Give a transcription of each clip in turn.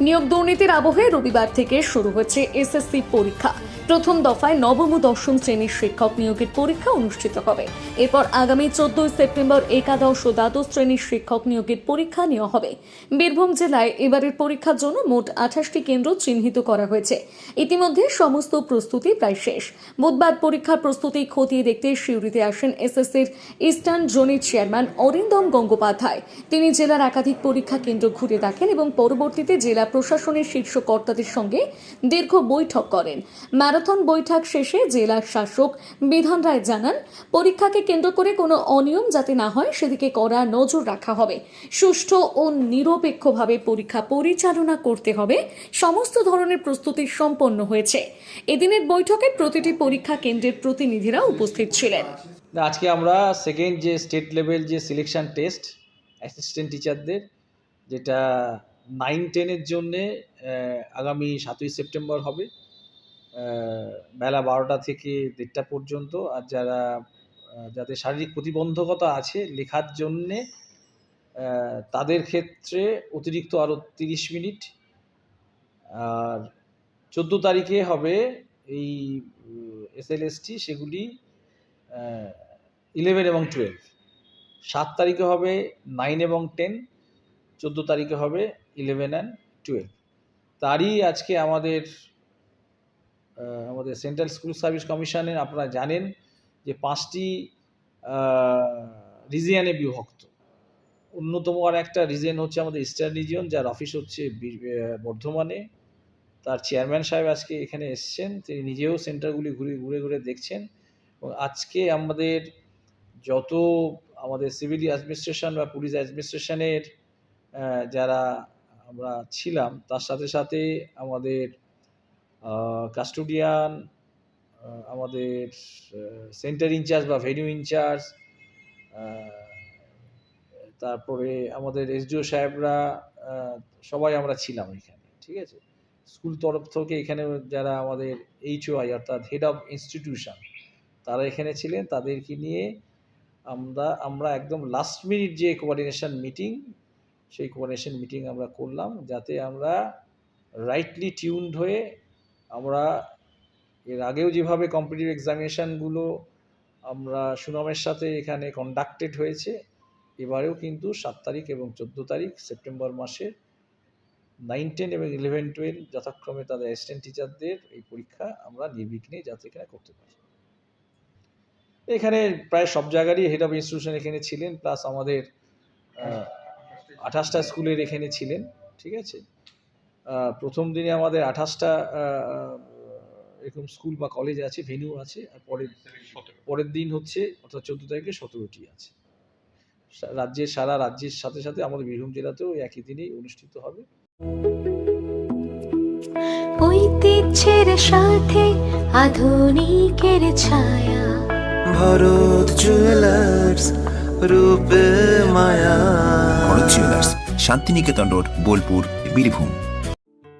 নিয়োগ দুর্নীতির আবহে রবিবার থেকে শুরু হচ্ছে এসএসসি পরীক্ষা। প্রথম দফায় নবম ও দশম শ্রেণির শিক্ষক নিয়োগের পরীক্ষা অনুষ্ঠিত হবে। এরপর আগামী চোদ্দই সেপ্টেম্বর একাদশ ও দ্বাদশ শ্রেণির শিক্ষক নিয়োগের পরীক্ষা নেওয়া হবে। বীরভূম জেলায় এবারের পরীক্ষার জন্য মোট আঠাশটি কেন্দ্র চিহ্নিত করা হয়েছে। ইতিমধ্যে সমস্ত প্রস্তুতি প্রায় শেষ। বুধবার পরীক্ষার প্রস্তুতি খতিয়ে দেখতে শিউরিতে আসেন এসএসসির ইস্টার্ন জোনের চেয়ারম্যান অরিন্দম গঙ্গোপাধ্যায়। তিনি জেলার একাধিক পরীক্ষা কেন্দ্র ঘুরে দেখেন এবং পরবর্তীতে জেলা প্রশাসনের শীর্ষ কর্তাদের সঙ্গে দীর্ঘ বৈঠক করেন। ম্যারাথন বৈঠক শেষে জেলার শাসক বিধান রায় জানান, পরীক্ষাকে কেন্দ্র করে কোনো অনিয়ম যাতে না হয়, সেদিকে কড়া নজর রাখা হবে। সুষ্ঠু ও নিরপেক্ষভাবে পরীক্ষা পরিচালনা করতে হবে। সমস্ত ধরনের প্রস্তুতি সম্পন্ন হয়েছে। এদিনের বৈঠকে প্রতিটি পরীক্ষা কেন্দ্রের প্রতিনিধিরা উপস্থিত ছিলেন। আজকে আমরা সেকেন্ড যে স্টেট লেভেল যে সিলেকশন টেস্ট অ্যাসিস্ট্যান্ট টিচারদের যেটা নাইন টেনের জন্যে আগামী সাতই সেপ্টেম্বর হবে বেলা বারোটা থেকে দেড়টা পর্যন্ত। আর যারা যাদের শারীরিক প্রতিবন্ধকতা আছে, লেখার জন্যে তাদের ক্ষেত্রে অতিরিক্ত আরও তিরিশ মিনিট। আর চোদ্দ তারিখে হবে এই এসএলএসটি, সেগুলি ইলেভেন এবং টুয়েলভ সাত তারিখে হবে নাইন এবং টেন চোদ্দ তারিখে হবে ইলেভেন অ্যান্ড টুয়েলভ তারই আজকে আমাদের আমাদের সেন্ট্রাল স্কুল সার্ভিস কমিশনের আপনারা জানেন যে পাঁচটি রিজিয়নে বিভক্ত। অন্যতম আর একটা রিজিয়ন হচ্ছে আমাদের ইস্টার্ন রিজিয়ন যার অফিস হচ্ছে বীর- বর্ধমানে। তার চেয়ারম্যান সাহেব আজকে এখানে এসছেন, তিনি নিজেও সেন্টারগুলি ঘুরে ঘুরে ঘুরে দেখছেন। এবং আজকে আমাদের যত আমাদের সিভিল অ্যাডমিনিস্ট্রেশন বা পুলিশ অ্যাডমিনিস্ট্রেশনের যারা আমরা ছিলাম, তার সাথে সাথে আমাদের কাস্টোডিয়ান আমাদের সেন্টার ইনচার্জ বা ভেনিউ ইনচার্জ তারপরে আমাদের এসডিও সাহেবরা সবাই আমরা ছিলাম এখানে, ঠিক আছে? স্কুল তরফ থেকে এখানে যারা আমাদের এইচওআই অর্থাৎ হেড অফ ইনস্টিটিউশন তারা এখানে ছিলেন, তাদেরকে নিয়ে আমরা আমরা একদম লাস্ট মিনিট যে কোঅর্ডিনেশন মিটিং সেই কোঅর্ডিনেশন মিটিং আমরা করলাম, যাতে আমরা রাইটলি টিউনড হয়ে আমরা এর আগেও যেভাবে কম্পিটিটিভ এক্সামিনেশানগুলো আমরা সুনামের সাথে এখানে কন্ডাক্টেড হয়েছে, এবারেও কিন্তু সাত তারিখ এবং চোদ্দ তারিখ সেপ্টেম্বর মাসের নাইন টেন এবং ইলেভেন টুয়েলভ যথাক্রমে তাদের অ্যাসিস্ট্যান্ট টিচারদের এই পরীক্ষা আমরা নির্বিঘ্নে যাতে এখানে করতে পারি। এখানে প্রায় সব জায়গারই হেড অফ ইনস্টিটিউশন এখানে ছিলেন প্লাস আমাদের আঠাশটা স্কুলের এখানে ছিলেন, ঠিক আছে? প্রথম দিনে আমাদের আঠাশটা এরকম স্কুল বা কলেজ আছে ভেন্যু আছে আর পরের পরের দিন হচ্ছে অর্থাৎ চোদ্দ তারিখে সতেরোটি আছে। রাজ্যের সারা রাজ্যের সাথে সাথে আমাদের বীরভূম জেলাতেও একই দিনেই অনুষ্ঠিত হবে। ঐতিহ্যের সাথে আধুনিকের ছায়া। ভরত জুয়েলার্স রূপে মায়া। Bharat jewellers Shantiniketan road Bolpur Birbhum.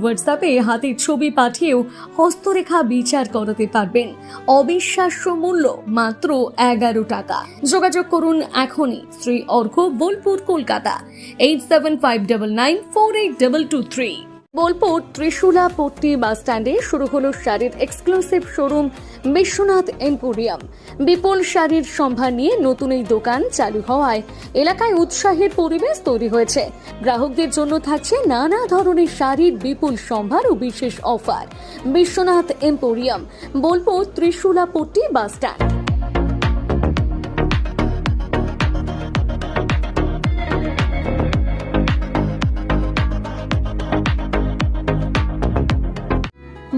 হোয়াটসঅ্যাপে হাতের ছবি পাঠিয়েও হস্তরেখা বিচার করাতে পারবেন। অবিশ্বাস্য মূল্য মাত্র এগারো টাকা। যোগাযোগ করুন এখনই Shri Argha Bolpur, Kolkata. Eight seven five double nine four eight double two three Bolpur Trishula Patti bus স্ট্যান্ডে শুরু হলো শাড়ির এক্সক্লুসিভ শোরুম বিশ্বনাথ এম্পোরিয়াম বিপুল শাড়ির সম্ভার নিয়ে নতুন এই দোকান চালু হওয়ায় এলাকায় উৎসাহের পরিবেশ তৈরি হয়েছে। গ্রাহকদের জন্য থাকছে নানা ধরনের শাড়ির বিপুল সম্ভার ও বিশেষ offer Biswanath emporium Bolpur Trishula Patti bus stand.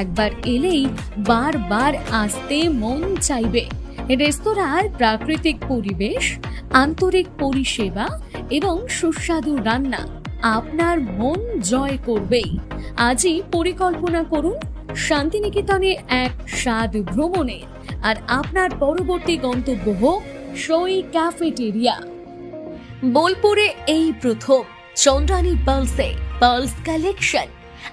একবার এলেই বারবার আসতে মন চাইবে। রেস্তোরাঁর প্রাকৃতিক পরিবেশ, আন্তরিক পরিষেবা এবং সুস্বাদু রান্না আপনার মন জয় করবেই। আজই পরিকল্পনা করুন শান্তিনিকেতনে এক স্বাদ ভ্রমণে আর আপনার পরবর্তী গন্তব্য হোক সই ক্যাফেটেরিয়া। বোলপুরে এই প্রথম চন্দ্রানী পালসে পালস কালেকশন।